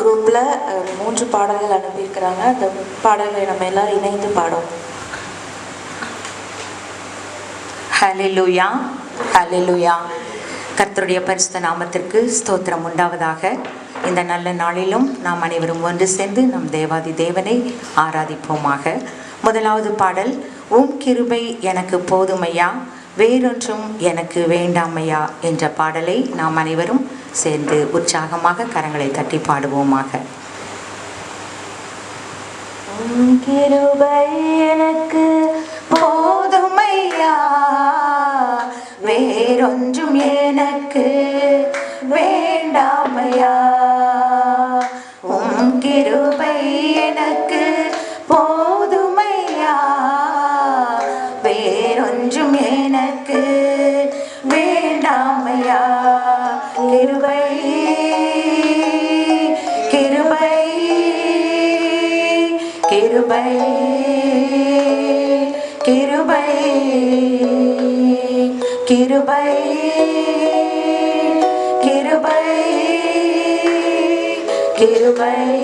குரூப்பில் மூன்று பாடல்கள் அனுப்பியிருக்கிறாங்க. அந்த பாடல்களை நம்ம எல்லாரும் இணைந்து பாடும் ஹலிலுயா ஹலிலுயா கர்த்தருடைய பரிசுத்த நாமத்திற்கு ஸ்தோத்திரம் உண்டாவதாக. இந்த நல்ல நாளிலும் நாம் அனைவரும் ஒன்று சேர்ந்து நம் தேவாதி தேவனை ஆராதிப்போமாக. முதலாவது பாடல் உம் கிருபை எனக்கு போதுமையா வேறொன்றும் எனக்கு வேண்டாமையா என்ற பாடலை நாம் அனைவரும் சேர்ந்து உற்சாகமாக கரங்களை தட்டி பாடுவோமாக. உம் கிருபை எனக்கு போதுமையா? வேறொன்றும் எனக்கு வேண்டாமையா? உம் கிருபை கிருபை கிருபை கிருபை.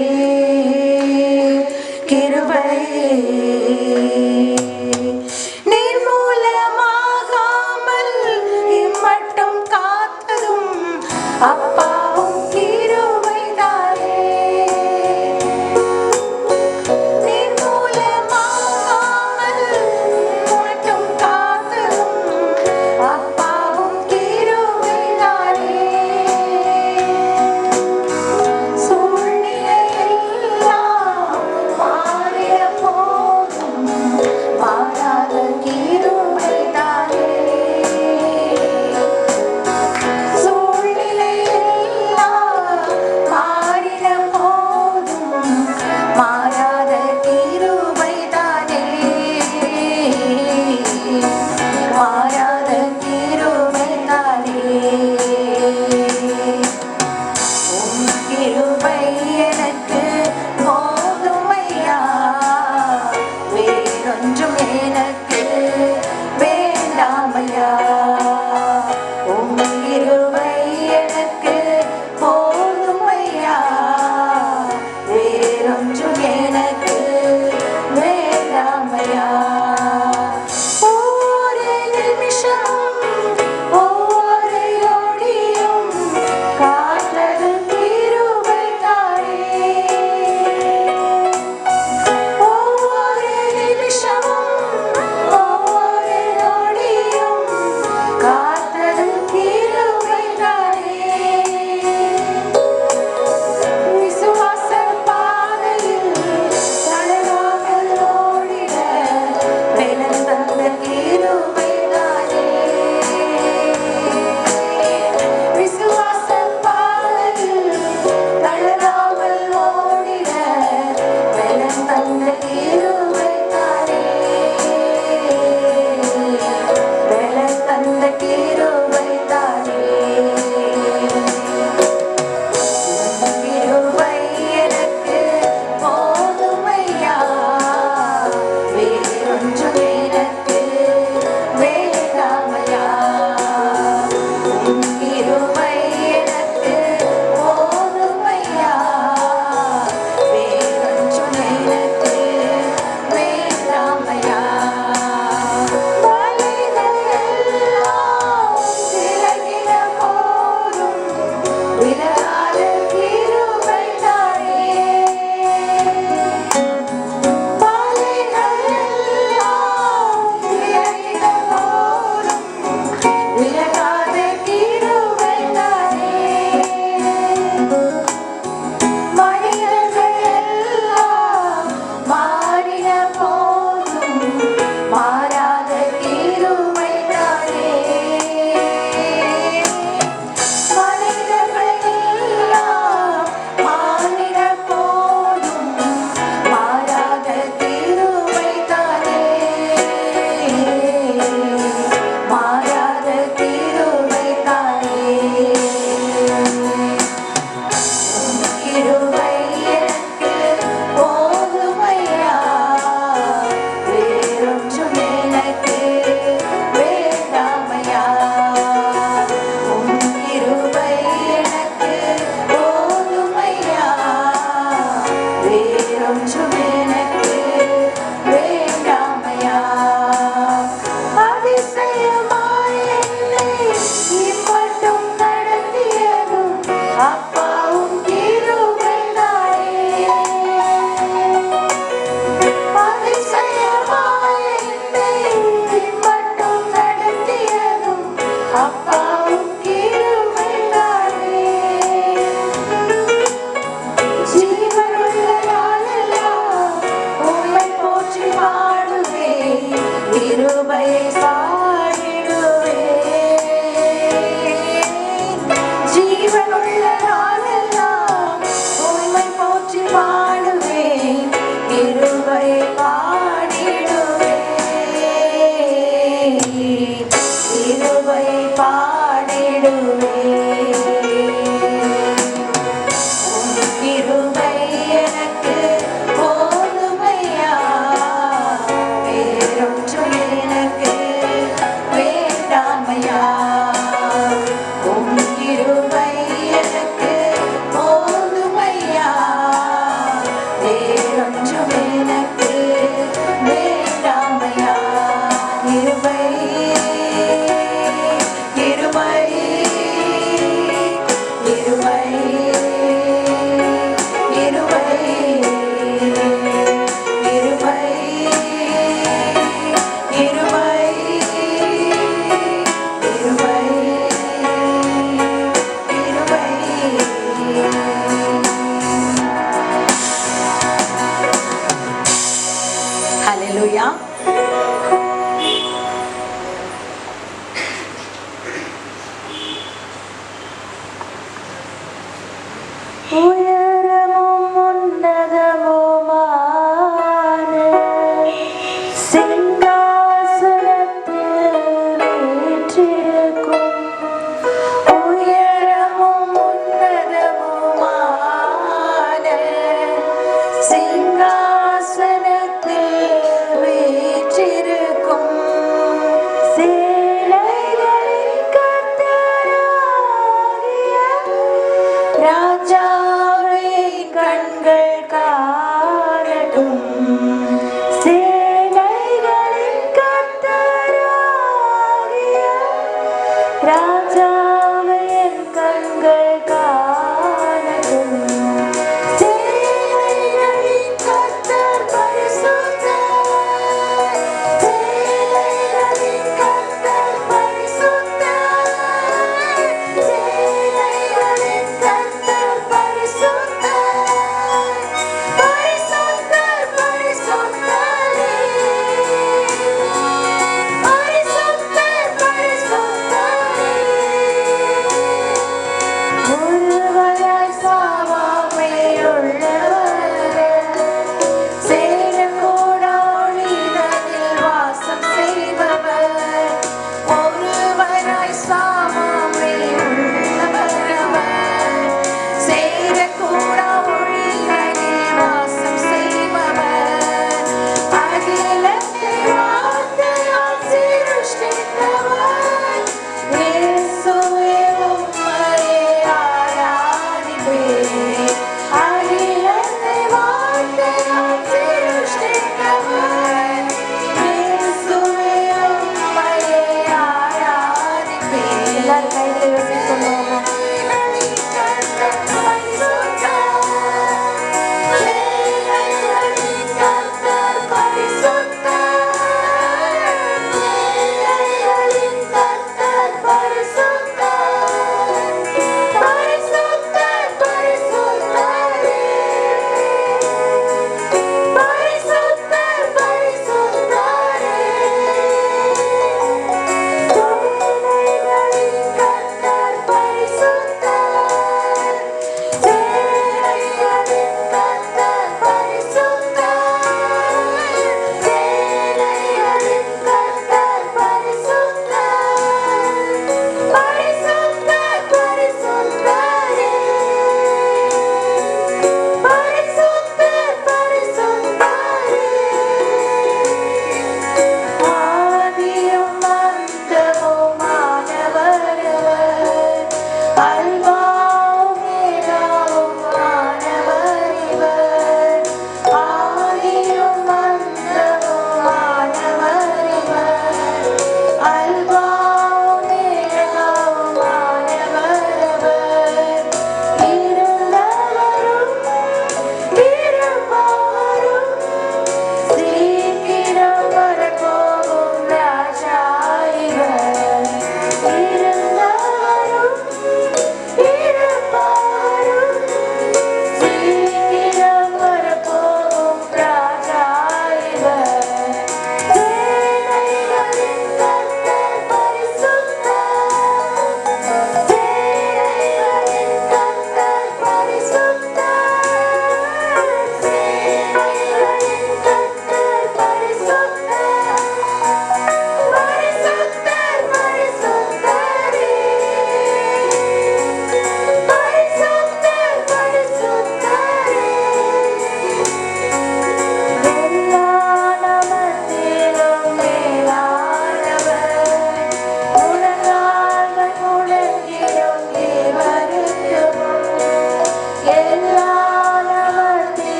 不一。